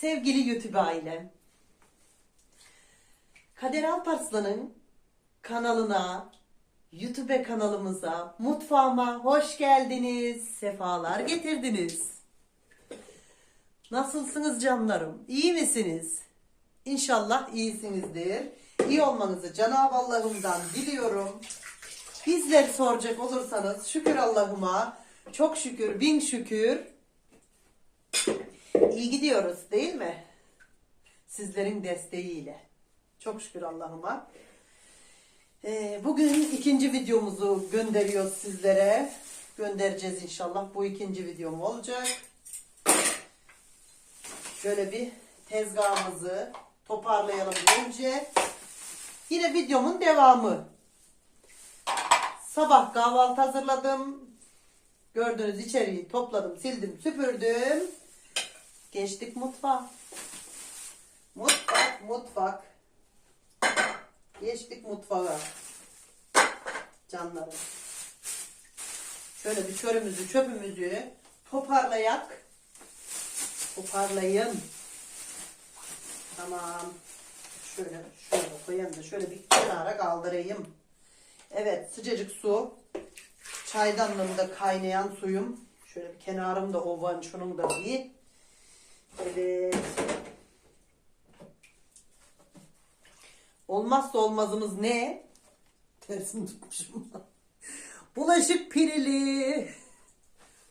Sevgili YouTube ailem, Kader Alparslan'ın kanalına, YouTube kanalımıza, mutfağıma hoş geldiniz, sefalar getirdiniz. Nasılsınız canlarım? İyi misiniz? İnşallah iyisinizdir. İyi olmanızı Cenab-ı Allah'ımdan diliyorum. Bizler soracak olursanız şükür Allah'ıma, çok şükür, bin şükür. İyi gidiyoruz değil mi? Sizlerin desteğiyle. Çok şükür Allah'ıma. Ee, bugün ikinci videomuzu gönderiyoruz sizlere. Göndereceğiz inşallah. Bu ikinci videom olacak. Şöyle bir tezgahımızı toparlayalım önce. Yine videomun devamı. Sabah kahvaltı hazırladım. Gördüğünüz içeriği topladım, sildim, süpürdüm. Geçtik mutfağa. Mutfak, mutfak. Geçtik mutfağa. Canlarım. Şöyle bir çörümüzü, çöpümüzü toparlayak. Toparlayın. Tamam. Şöyle, şöyle koyayım da şöyle bir kenara kaldırayım. Evet, sıcacık su. Çaydanlığımda kaynayan suyum. Şöyle bir kenarımda ovan şunun da bir. Evet. Olmazsa olmazımız ne? Tersini tutmuşum. Bulaşık pirili.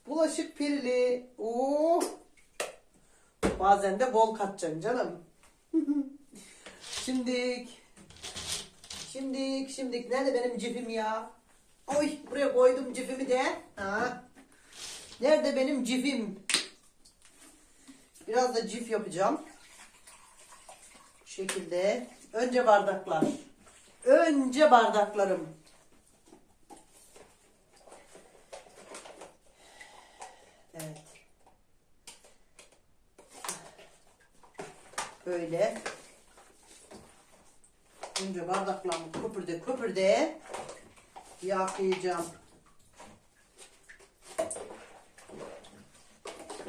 Bulaşık pirili. Oo. Bazen de bol katacaksın canım. Şimdik. Şimdik, şimdik. Nerede benim cifim ya? Oy, buraya koydum cifimi de. Ha. Nerede benim cifim? Biraz da cif yapacağım. Bu şekilde. Önce bardaklar. Önce bardaklarım. Evet. Böyle. Önce bardaklarımı köpürde köpürde yıkayacağım.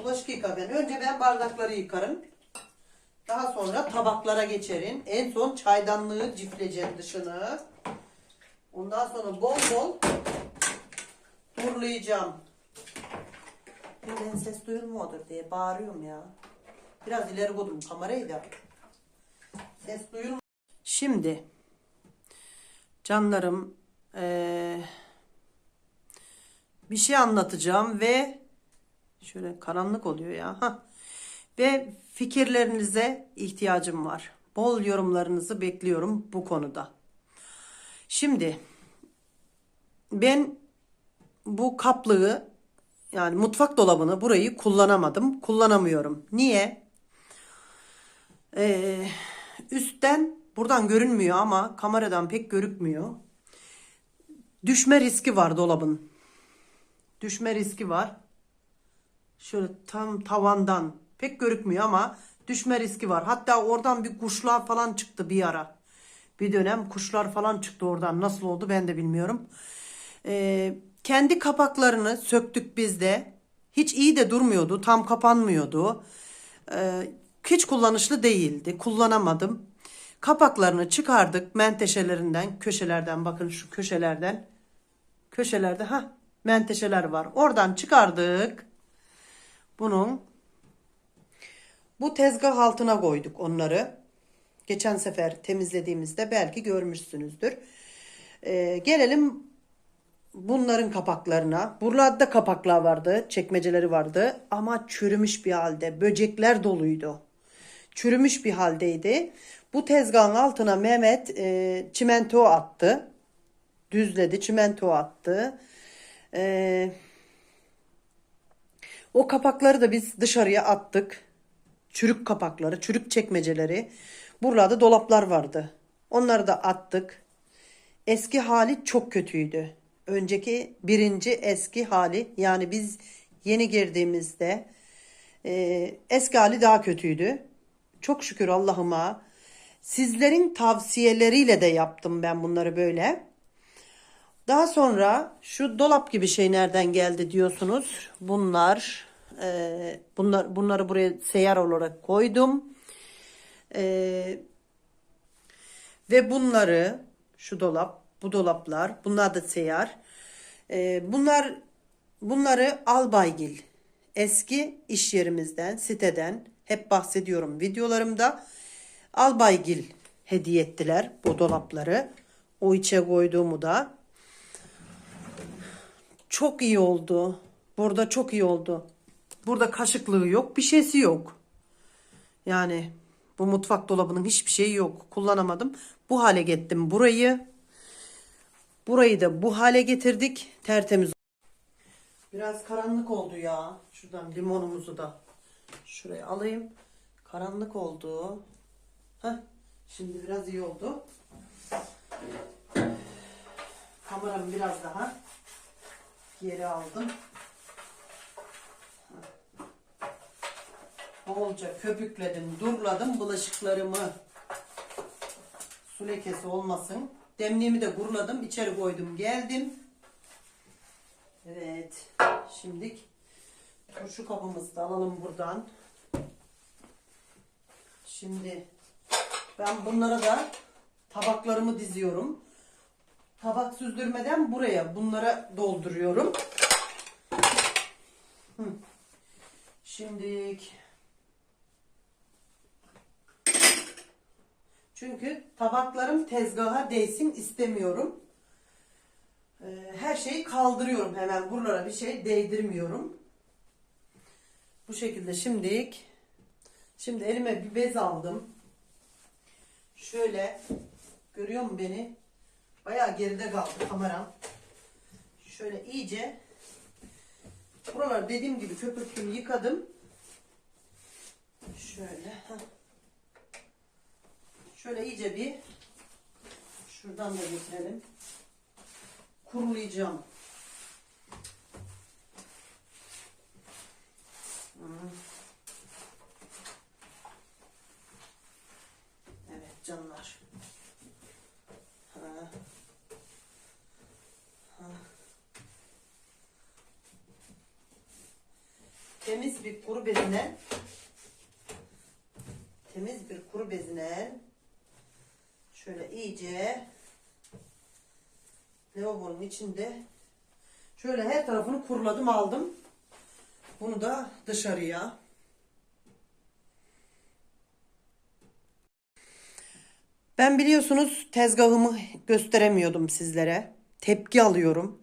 Bulaşık yıka ben. Önce ben bardakları yıkarım. Daha sonra tabaklara geçerim. En son çaydanlığı cifleyeceğim dışını. Ondan sonra bol bol turlayacağım. Ben ses duyulmuyordur diye bağırıyorum ya. Biraz ileri koydum kamerayı da. Ses duyulmuyor. Şimdi canlarım eee, bir şey anlatacağım ve şöyle karanlık oluyor ya. Hah. Ve fikirlerinize ihtiyacım var. Bol yorumlarınızı bekliyorum bu konuda. Şimdi ben bu kaplığı yani mutfak dolabını burayı kullanamadım. Kullanamıyorum. Niye? Ee, üstten buradan görünmüyor ama kameradan pek görükmüyor. Düşme riski var dolabın. Düşme riski var. Şöyle tam tavandan pek görükmüyor ama düşme riski var. Hatta oradan bir kuşlar falan çıktı bir ara. Bir dönem kuşlar falan çıktı oradan. Nasıl oldu ben de bilmiyorum. Ee, kendi kapaklarını söktük biz de. Hiç iyi de durmuyordu. Tam kapanmıyordu. Ee, hiç kullanışlı değildi. Kullanamadım. Kapaklarını çıkardık menteşelerinden, köşelerden bakın şu köşelerden. Köşelerde ha menteşeler var. Oradan çıkardık. Bunun bu tezgah altına koyduk onları. Geçen sefer temizlediğimizde belki görmüşsünüzdür. Ee, gelelim bunların kapaklarına. Buralarda da kapaklar vardı, çekmeceleri vardı ama çürümüş bir halde. Böcekler doluydu. Çürümüş bir haldeydi. Bu tezgahın altına Mehmet e, çimento attı. Düzledi, çimento attı. Eee o kapakları da biz dışarıya attık. Çürük kapakları, çürük çekmeceleri. Buralarda dolaplar vardı. Onları da attık. Eski hali çok kötüydü. Önceki birinci eski hali yani biz yeni girdiğimizde e, eski hali daha kötüydü. Çok şükür Allah'ıma sizlerin tavsiyeleriyle de yaptım ben bunları böyle. Daha sonra şu dolap gibi şey nereden geldi diyorsunuz. Bunlar Ee, bunlar bunları buraya seyyar olarak koydum. Ee, ve bunları şu dolap, bu dolaplar, bunlar da seyyar. Ee, bunlar bunları Albaygil eski iş yerimizden, siteden hep bahsediyorum videolarımda. Albaygil hediye ettiler bu dolapları. O içe koyduğumu da. Çok iyi oldu. Burada çok iyi oldu. Burada kaşıklığı yok, bir şeysi yok. Yani bu mutfak dolabının hiçbir şeyi yok. Kullanamadım. Bu hale getirdim burayı. Burayı da bu hale getirdik. Tertemiz. Biraz karanlık oldu ya. Şuradan limonumuzu da şuraya alayım. Karanlık oldu. Heh, şimdi biraz iyi oldu. Kameramı biraz daha geri aldım. Bolca köpükledim, durladım bulaşıklarımı. Su lekesi olmasın. Demliğimi de kuruladım, içeri koydum, geldim. Evet, şimdi turşu kabımızı da alalım buradan. Şimdi ben bunlara da tabaklarımı diziyorum. Tabak süzdürmeden buraya bunlara dolduruyorum. Hı. Çünkü tabaklarım tezgaha değsin istemiyorum. Ee, Her şeyi kaldırıyorum hemen buralara bir şey değdirmiyorum. Bu şekilde şimdilik şimdi elime bir bez aldım. Şöyle görüyor musun beni? Bayağı geride kaldı kameram. Şöyle iyice buralar dediğim gibi köpürttüm yıkadım. Şöyle. Şöyle iyice bir şuradan da getirelim. Kurulayacağım. Hı. Evet canlar. Ha. Ha. Temiz bir kuru bezine temiz bir kuru bezine şöyle iyice lavabonun içinde şöyle her tarafını kuruladım aldım. Bunu da dışarıya Ben biliyorsunuz tezgahımı gösteremiyordum sizlere. Tepki alıyorum.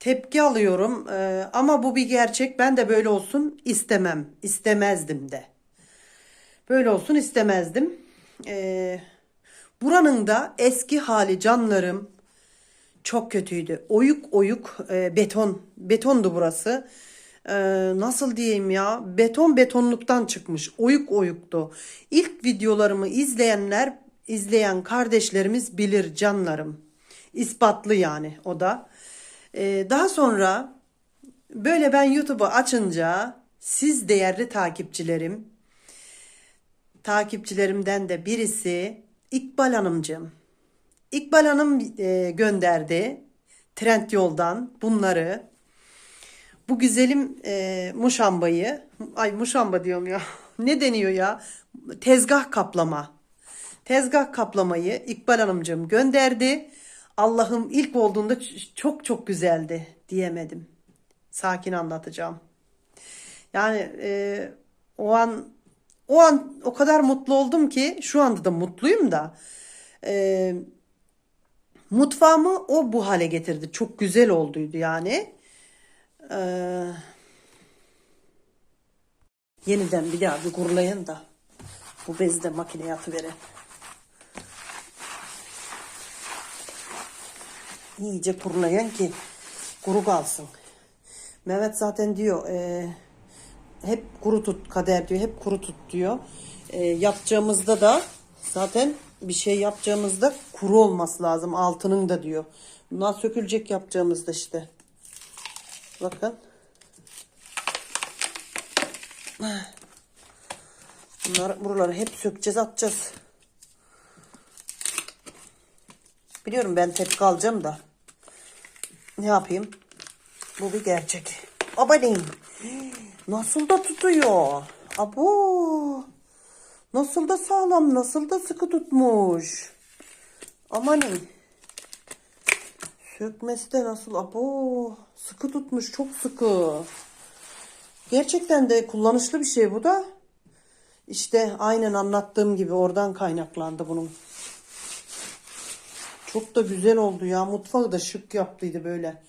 Tepki alıyorum Ee, ama bu bir gerçek. Ben de böyle olsun istemem. istemezdim de. Böyle olsun istemezdim. Ee, buranın da eski hali canlarım çok kötüydü. Oyuk oyuk e, beton. Betondu burası. Ee, nasıl diyeyim ya? Beton betonluktan çıkmış. Oyuk oyuktu. İlk videolarımı izleyenler, izleyen kardeşlerimiz bilir canlarım. İspatlı yani o da. Ee, daha sonra böyle ben YouTube'u açınca siz değerli takipçilerim, takipçilerimden de birisi İkbal Hanımcığım. İkbal Hanım e, gönderdi Trend Yol'dan bunları. Bu güzelim e, muşambayı, ay muşamba diyorum ya. Ne deniyor ya? Tezgah kaplama. Tezgah kaplamayı İkbal Hanımcığım gönderdi. Allah'ım ilk olduğunda çok çok güzeldi diyemedim. Sakin anlatacağım. Yani e, o an o an o kadar mutlu oldum ki şu anda da mutluyum da e, mutfağımı o bu hale getirdi. Çok güzel olduydu yani. E, yeniden bir daha bir kurulayın da bu bezi de makineye atıverin. İyice kurulayın ki kuru kalsın. Mehmet zaten diyor e, hep kuru tut kader diyor. Hep kuru tut diyor. E, yapacağımızda da zaten bir şey yapacağımızda kuru olması lazım altının da diyor. Bunlar sökülecek yapacağımızda işte. Bakın. Bunları buraları hep sökeceğiz atacağız. Biliyorum ben tepki alacağım da. Ne yapayım? Bu bir gerçek. Abaneyim. Nasıl da tutuyor. Abo. Nasıl da sağlam, nasıl da sıkı tutmuş. Amanın. Sökmesi de nasıl? Abo. Sıkı tutmuş, çok sıkı. Gerçekten de kullanışlı bir şey bu da. İşte aynen anlattığım gibi oradan kaynaklandı bunun. Çok da güzel oldu ya. Mutfağı da şık yaptıydı böyle.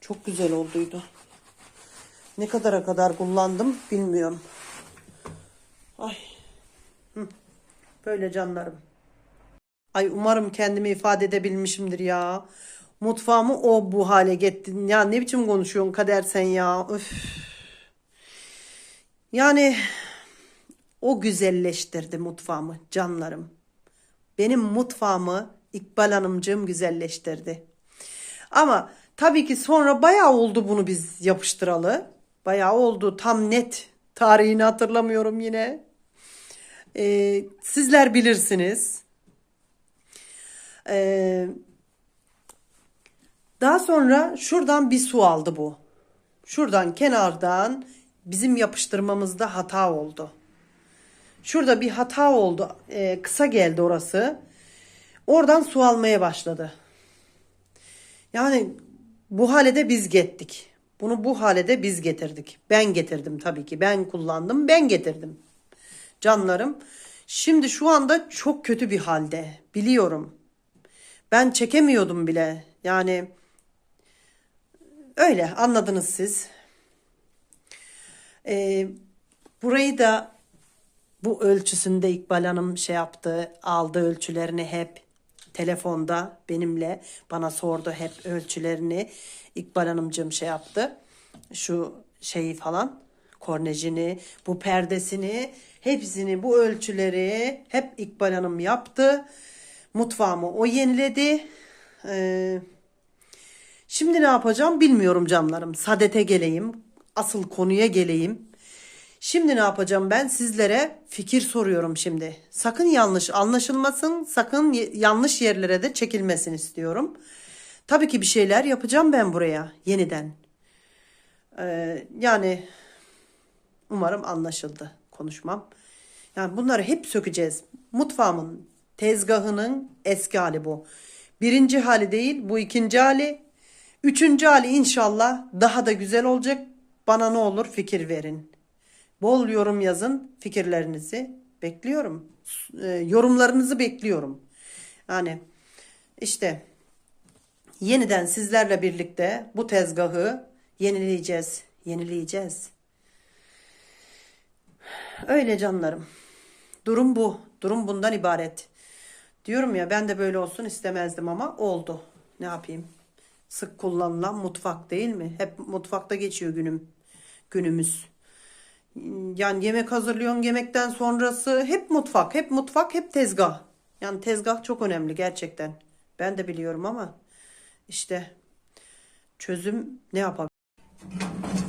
Çok güzel olduydu. Ne kadara kadar kullandım bilmiyorum. Ay. Hı. Böyle canlarım. Ay umarım kendimi ifade edebilmişimdir ya. Mutfağımı o bu hale getirdin. Ya ne biçim konuşuyorsun kader sen ya. Üf. Yani o güzelleştirdi mutfağımı canlarım. Benim mutfağımı İkbal Hanımcığım güzelleştirdi. Ama tabii ki sonra bayağı oldu bunu biz yapıştıralı. Bayağı oldu tam net tarihini hatırlamıyorum yine. Ee, sizler bilirsiniz. Ee, daha sonra şuradan bir su aldı bu. Şuradan kenardan bizim yapıştırmamızda hata oldu. Şurada bir hata oldu. Ee, kısa geldi orası. Oradan su almaya başladı. Yani bu hale de biz gettik. Bunu bu hale de biz getirdik. Ben getirdim tabii ki. Ben kullandım, ben getirdim. Canlarım. Şimdi şu anda çok kötü bir halde. Biliyorum. Ben çekemiyordum bile. Yani öyle anladınız siz. Ee, burayı da bu ölçüsünde İkbal Hanım şey yaptı. Aldı ölçülerini hep telefonda benimle bana sordu hep ölçülerini. İkbal Hanımcığım şey yaptı. Şu şeyi falan kornejini, bu perdesini, hepsini bu ölçüleri hep İkbal Hanım yaptı. Mutfağımı o yeniledi. Ee, şimdi ne yapacağım bilmiyorum canlarım. Sadete geleyim. Asıl konuya geleyim. Şimdi ne yapacağım ben sizlere fikir soruyorum şimdi. Sakın yanlış anlaşılmasın, sakın yanlış yerlere de çekilmesin istiyorum. Tabii ki bir şeyler yapacağım ben buraya yeniden. Ee, yani umarım anlaşıldı konuşmam. Yani bunları hep sökeceğiz. Mutfağımın tezgahının eski hali bu. Birinci hali değil, bu ikinci hali. Üçüncü hali inşallah daha da güzel olacak. Bana ne olur fikir verin. Bol yorum yazın fikirlerinizi bekliyorum. E, yorumlarınızı bekliyorum. Yani işte yeniden sizlerle birlikte bu tezgahı yenileyeceğiz. Yenileyeceğiz. Öyle canlarım. Durum bu. Durum bundan ibaret. Diyorum ya ben de böyle olsun istemezdim ama oldu. Ne yapayım? Sık kullanılan mutfak değil mi? Hep mutfakta geçiyor günüm. Günümüz. Yani yemek hazırlıyorsun yemekten sonrası hep mutfak, hep mutfak, hep tezgah. Yani tezgah çok önemli gerçekten. Ben de biliyorum ama işte çözüm ne yapabilir?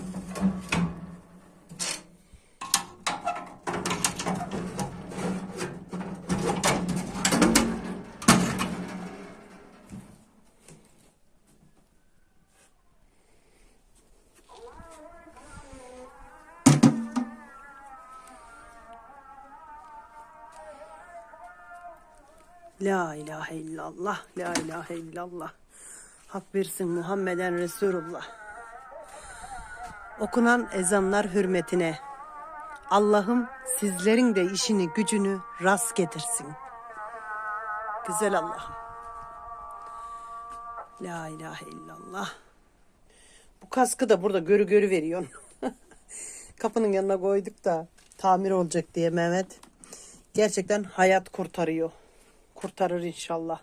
La ilahe illallah, la ilahe illallah. Hak birsin Muhammeden Resulullah. Okunan ezanlar hürmetine Allah'ım sizlerin de işini gücünü rast getirsin. Güzel Allah'ım. La ilahe illallah. Bu kaskı da burada görü görü veriyorsun. Kapının yanına koyduk da tamir olacak diye Mehmet. Gerçekten hayat kurtarıyor. Kurtarır inşallah.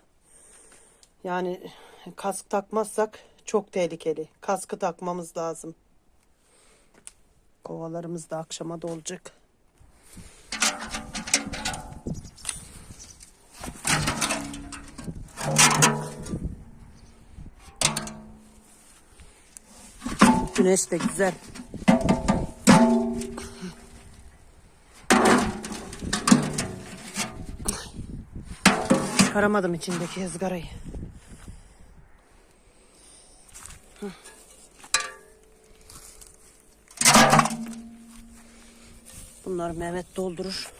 Yani kask takmazsak çok tehlikeli. Kaskı takmamız lazım. Kovalarımız da akşama da olacak. Güneş de güzel. Çıkaramadım içindeki ızgarayı. Hı. Bunları Mehmet doldurur.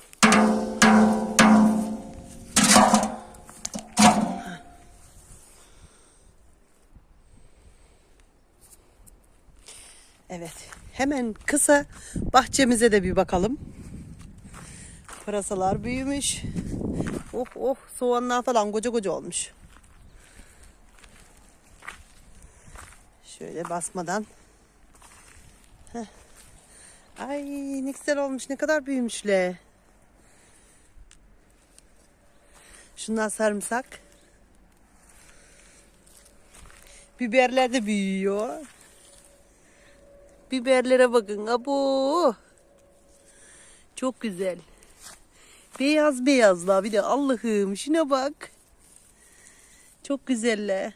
Evet. Hemen kısa bahçemize de bir bakalım. Pırasalar büyümüş. Oh oh soğanlar falan koca koca olmuş. Şöyle basmadan. Heh. Ay ne güzel olmuş. Ne kadar büyümüşler. Şunlar sarımsak. Biberler de büyüyor. Biberlere bakın. Abo. Çok güzel. Beyaz beyazlar bir de Allah'ım şuna bak. Çok güzeller.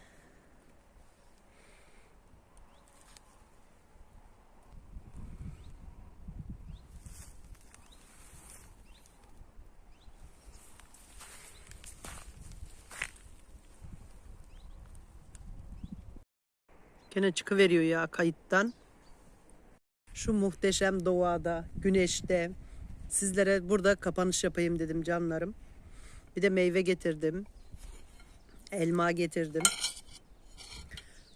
Gene çıkıveriyor ya kayıttan. Şu muhteşem doğada, güneşte sizlere burada kapanış yapayım dedim canlarım. Bir de meyve getirdim. Elma getirdim.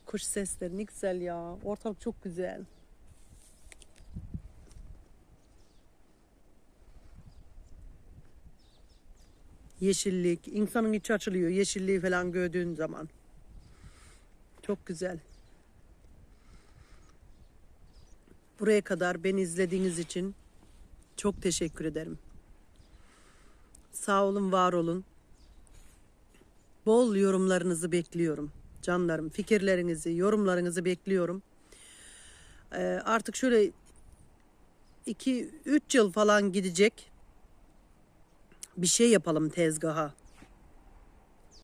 Kuş sesleri ne güzel ya. Ortalık çok güzel. Yeşillik. insanın içi açılıyor. Yeşilliği falan gördüğün zaman. Çok güzel. Buraya kadar beni izlediğiniz için çok teşekkür ederim. Sağ olun, var olun. Bol yorumlarınızı bekliyorum. Canlarım, fikirlerinizi, yorumlarınızı bekliyorum. Ee, artık şöyle 2-3 yıl falan gidecek. Bir şey yapalım tezgaha.